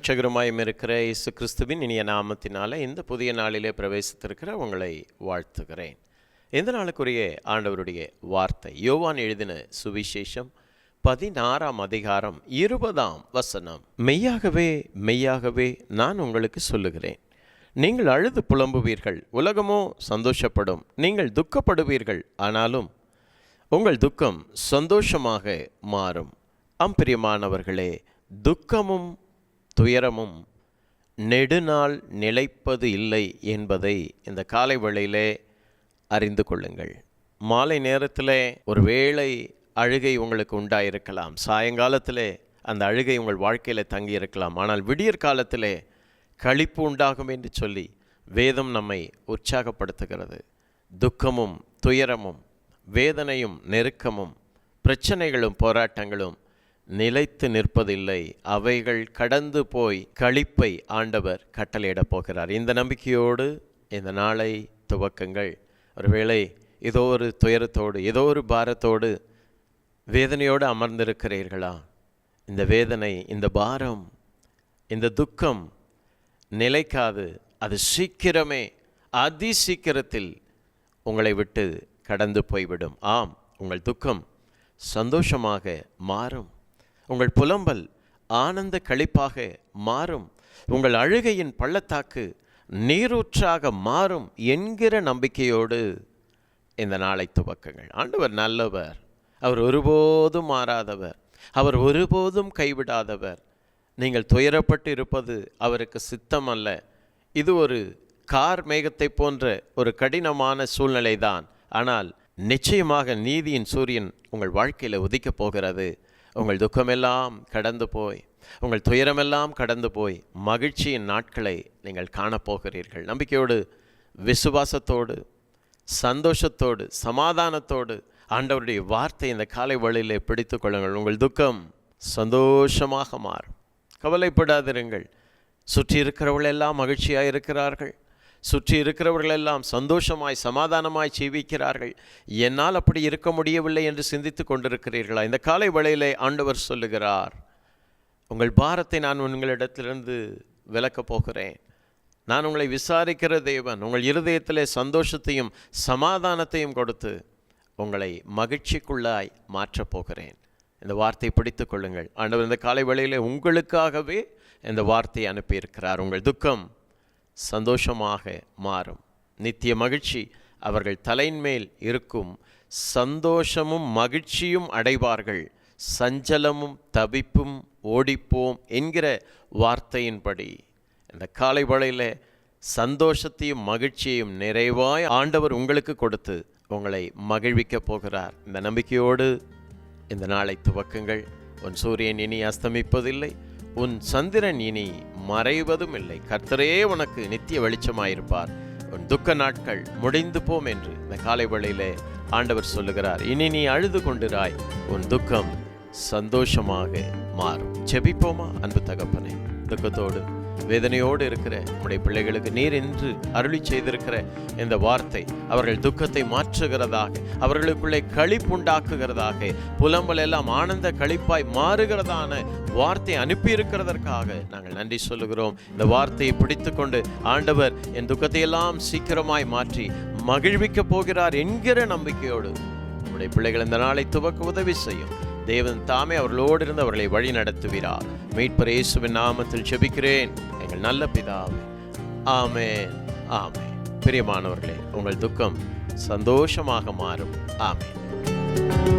இரட்சகருமாயும் இருக்கிற இயேசு கிறிஸ்துவின் இனிய நாமத்தினால இந்த புதிய நாளிலே பிரவேசித்திருக்கிற உங்களை வாழ்த்துகிறேன். இந்த நாளுக்குரிய ஆண்டவருடைய வார்த்தை யோவான் எழுதின சுவிசேஷம் பதினாறாம் அதிகாரம் இருபதாம் வசனம். மெய்யாகவே மெய்யாகவே நான் உங்களுக்கு சொல்லுகிறேன். நீங்கள் அழுது புலம்புவீர்கள் உலகமோ சந்தோஷப்படும் நீங்கள் துக்கப்படுவீர்கள் ஆனாலும் உங்கள் துக்கம் சந்தோஷமாக மாறும். அம்பிரியமானவர்களே துக்கமும் துயரமும் நெடுநாள் நிலைப்பது இல்லை என்பதை இந்த காலை வேளையிலே அறிந்து கொள்ளுங்கள். மாலை நேரத்தில் ஒரு வேளை அழுகை உங்களுக்கு உண்டாயிருக்கலாம். சாயங்காலத்திலே அந்த அழுகை உங்கள் வாழ்க்கையில் தங்கி இருக்கலாம். ஆனால் விடியற் காலத்திலே களிப்பு உண்டாகும் என்று சொல்லி வேதம் நம்மை உற்சாகப்படுத்துகிறது. துக்கமும் துயரமும் வேதனையும் நெருக்கமும் பிரச்சனைகளும் போராட்டங்களும் நிலைத்து நிற்பதில்லை. அவைகள் கடந்து போய் களிப்பை ஆண்டவர் கட்டளையிடப் போகிறார். இந்த நம்பிக்கையோடு இந்த நாளை துவக்கங்கள். ஒருவேளை ஏதோ ஒரு துயரத்தோடு ஏதோ ஒரு பாரத்தோடு வேதனையோடு அமர்ந்திருக்கிறீர்களா? இந்த வேதனை இந்த பாரம் இந்த துக்கம் நிலைக்காது. அது சீக்கிரமே அதி சீக்கிரத்தில் உங்களை விட்டு கடந்து போய்விடும். ஆம் உங்கள் துக்கம் சந்தோஷமாக மாறும். உங்கள் புலம்பல் ஆனந்த களிப்பாக மாறும். உங்கள் அழுகையின் பள்ளத்தாக்கு நீரூற்றாக மாறும் என்கிற நம்பிக்கையோடு இந்த நாளை துவக்குங்கள். ஆண்டவர் நல்லவர். அவர் ஒருபோதும் மாறாதவர். அவர் ஒருபோதும் கைவிடாதவர். நீங்கள் துயரப்பட்டு இருப்பது அவருக்கு சித்தம் அல்ல இது ஒரு கார் மேகத்தை போன்ற ஒரு கடினமான சூழ்நிலை தான் ஆனால் நிச்சயமாக நீதியின் சூரியன் உங்கள் வாழ்க்கையில் உதிக்கப் போகிறது. உங்கள் துக்கமெல்லாம் கடந்து போய் உங்கள் துயரமெல்லாம் கடந்து போய் மகிழ்ச்சியின் நாட்களை நீங்கள் காணப்போகிறீர்கள். நம்பிக்கையோடு விசுவாசத்தோடு சந்தோஷத்தோடு சமாதானத்தோடு ஆண்டவருடைய வார்த்தை இந்த காலை வழியிலே பிடித்து கொள்ளுங்கள். உங்கள் துக்கம் சந்தோஷமாக மாறும். கவலைப்படாதிருங்கள். சுற்றி இருக்கிறவர்கள் எல்லாம் மகிழ்ச்சியாக இருக்கிறார்கள் சுற்றி இருக்கிறவர்கள் எல்லாம் சந்தோஷமாய் சமாதானமாய் ஜீவிக்கிறார்கள். என்னால் அப்படி இருக்க முடியவில்லை என்று சிந்தித்து கொண்டிருக்கிறீர்களா? இந்த காலை வேளையிலே ஆண்டவர் சொல்லுகிறார் உங்கள் பாரத்தை நான் உங்களிடத்திலிருந்து விலக்கப் போகிறேன். நான் உங்களை விசாரிக்கிற தேவன் உங்கள் இருதயத்திலே சந்தோஷத்தையும் சமாதானத்தையும் கொடுத்து உங்களை மகிழ்ச்சிக்குள்ளாய் மாற்றப் போகிறேன். இந்த வார்த்தையை பிடித்து கொள்ளுங்கள். ஆண்டவர் இந்த காலை வேளையிலே உங்களுக்காகவே இந்த வார்த்தையை அனுப்பியிருக்கிறார். உங்கள் துக்கம் சந்தோஷமாக மாறும். நித்திய மகிழ்ச்சி அவர்கள் தலையின்மேல் இருக்கும். சந்தோஷமும் மகிழ்ச்சியும் அடைவார்கள். சஞ்சலமும் தவிப்பும் ஓடிப்போம் என்கிற வார்த்தையின்படி. இந்த காலை வேளையில் சந்தோஷத்தையும் மகிழ்ச்சியையும் நிறைவாய் ஆண்டவர் உங்களுக்கு கொடுத்து உங்களை மகிழ்விக்கப் போகிறார். இந்த நம்பிக்கையோடு இந்த நாளை துவக்குங்கள். உன் சூரியன் இனி அஸ்தமிப்பதில்லை. உன் சந்திரன் இனி மறைவதும் இல்லை கர்த்தரே உனக்கு நித்திய வெளிச்சமாயிருப்பார். உன் துக்க நாட்கள் முடிந்து போம் என்று இந்த காலை வழியிலே ஆண்டவர் சொல்லுகிறார். இனி நீ அழுது கொண்டிராய் உன் துக்கம் சந்தோஷமாக மாறும். செபிப்போமா அன்பு தகப்பனே? துக்கத்தோடு வேதனையோடு இருக்கிற நம்முடைய பிள்ளைகளுக்கு நீர் என்று அருளி செய்திருக்கிற இந்த வார்த்தை அவர்கள் துக்கத்தை மாற்றுகிறதாக அவர்களுக்குள்ளே களிப்புண்டாக்குகிறதாக புலம்பல் எல்லாம் ஆனந்த களிப்பாய் மாறுகிறதான வார்த்தை அனுப்பியிருக்கிறதற்காக நாங்கள் நன்றி சொல்லுகிறோம். இந்த வார்த்தையை பிடித்து கொண்டு ஆண்டவர் என் துக்கத்தை எல்லாம் சீக்கிரமாய் மாற்றி மகிழ்விக்கப் போகிறார் என்கிற நம்பிக்கையோடு நம்முடைய பிள்ளைகள் இந்த நாளை துவக்க உதவி செய்யும். தேவன் தாமே அவர்களோடு இருந்து அவர்களை வழி நடத்துகிறார். மீட்பர் இயேசுவின் நாமத்தில் செபிக்கிறேன் எங்கள் நல்ல பிதாவே ஆமே ஆமே பிரியமானவர்களே உங்கள் துக்கம் சந்தோஷமாக மாறும். ஆமென்.